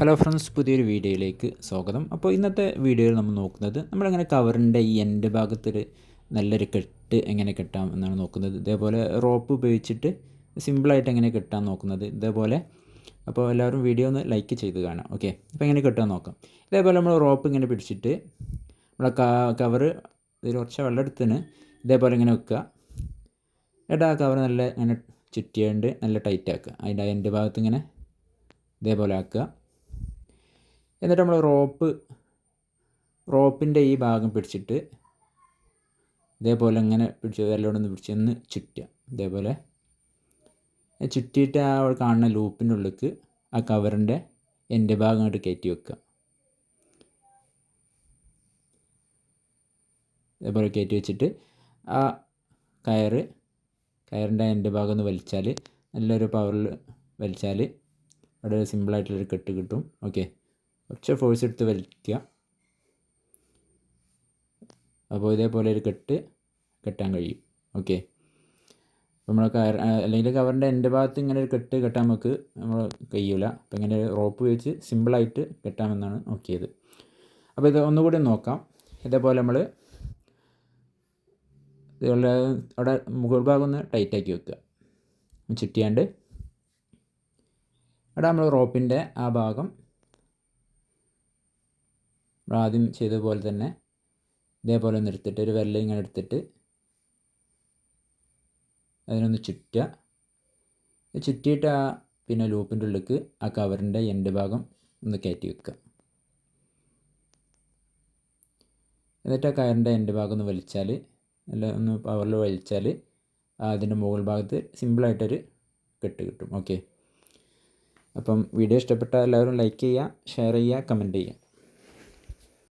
Hello friends പുതിയൊരു വീഡിയോയിലേക്ക് സ്വാഗതം. അപ്പോൾ ഇന്നത്തെ വീഡിയോയിൽ നമ്മൾ നോക്കുന്നത് നമ്മളങ്ങനെ കവറിന്റെ ഈ എൻഡ് ഭാഗത്തൊരു നല്ലൊരു കെട്ട് എങ്ങനെ കെട്ടാം എന്നാണ് നോക്കുന്നത്. ഇതേപോലെ റോപ്പ് ഉപയോഗിച്ചിട്ട് സിമ്പിളായിട്ട് എങ്ങനെ കെട്ടാൻ നോക്കുന്നത്. ഇതേപോലെ അപ്പോൾ എല്ലാവരും വീഡിയോ ഒന്ന് ലൈക്ക് ചെയ്ത് കാണാം. ഓക്കെ അപ്പോൾ എങ്ങനെ കെട്ടാൻ നോക്കാം. ഇതേപോലെ നമ്മൾ റോപ്പ് ഇങ്ങനെ പിടിച്ചിട്ട് നമ്മളെ കവർ ഇതിൽ കുറച്ച് വെള്ളം എടുത്തിന് ഇതേപോലെ ഇങ്ങനെ വെക്കുക. എന്നിട്ട് ആ കവർ നല്ല ഇങ്ങനെ ചുറ്റിയാണ്ട് നല്ല ടൈറ്റ് ആക്കുക. അതിന്റെ എൻഡ് ഭാഗത്ത് ഇങ്ങനെ ഇതേപോലെ ആക്കുക. എന്നിട്ട് നമ്മൾ റോപ്പ് റോപ്പിന്റെ ഈ ഭാഗം പിടിച്ചിട്ട് ഇതേപോലെ ഇങ്ങനെ പിടിച്ച് വിരലോടൊന്ന് പിടിച്ച് ഒന്ന് ചുറ്റുക. ഇതേപോലെ ചുറ്റിയിട്ട് ആ കാണുന്ന ലൂപ്പിന്റെ ഉള്ളിലേക്ക് ആ കവറിന്റെ എന്റെ ഭാഗം അങ്ങോട്ട് കയറ്റി വെക്കുക. ഇതേപോലെ കയറ്റി വെച്ചിട്ട് ആ കയറ് കയറിന്റെ എന്റെ ഭാഗം ഒന്ന് വലിച്ചാൽ നല്ലൊരു പവറിൽ വലിച്ചാൽ അവിടെ സിമ്പിളായിട്ടുള്ളൊരു കെട്ട് കിട്ടും. ഓക്കെ കുറച്ച് ഫോഴ്സ് എടുത്ത് വലിക്കുക. അപ്പോൾ ഇതേപോലെ ഒരു കെട്ട് കെട്ടാൻ കഴിയും. ഓക്കെ നമ്മൾ കയർ അല്ലെങ്കിൽ കവറിന്റെ എന്റെ ഭാഗത്ത് ഇങ്ങനെ ഒരു കെട്ട് കെട്ടാൻ നമുക്ക് നമ്മൾ കഴിയൂല. അപ്പോൾ ഇങ്ങനെ റോപ്പ് വെച്ച് സിമ്പിളായിട്ട് കെട്ടാമെന്നാണ് നോക്കിയത്. അപ്പോൾ ഇത് ഒന്നുകൂടി നോക്കാം. ഇതേപോലെ നമ്മൾ ഇതുപോലെ അവിടെ മുകൾ ഭാഗം ഒന്ന് ടൈറ്റാക്കി വെക്കുക. ചുറ്റിയാണ്ട്. അവിടെ നമ്മൾ റോപ്പിന്റെ ആ ഭാഗം ആദ്യം ചെയ്ത പോലെ തന്നെ ഇതേപോലെ ഒന്ന് എടുത്തിട്ട് ഒരു വെള്ളം ഇങ്ങനെ എടുത്തിട്ട് അതിനൊന്ന് ചുറ്റുക. ചുറ്റിയിട്ട് ആ പിന്നെ ലൂപ്പിന്റെ ഉള്ളിലേക്ക് ആ കവറിന്റെ എൻഡ് ഭാഗം ഒന്ന് കയറ്റി വെക്കുക. എന്നിട്ട് ആ കയറിന്റെ എൻഡ് ഭാഗം ഒന്ന് വലിച്ചാൽ അല്ല ഒന്ന് പവറിൽ വലിച്ചാൽ അതിന്റെ മുകൾ ഭാഗത്ത് സിമ്പിളായിട്ടൊരു കെട്ട് കിട്ടും. ഓക്കെ അപ്പം വീഡിയോ ഇഷ്ടപ്പെട്ടാൽ എല്ലാവരും ലൈക്ക് ചെയ്യുക ഷെയർ ചെയ്യുക കമന്റ് ചെയ്യുക.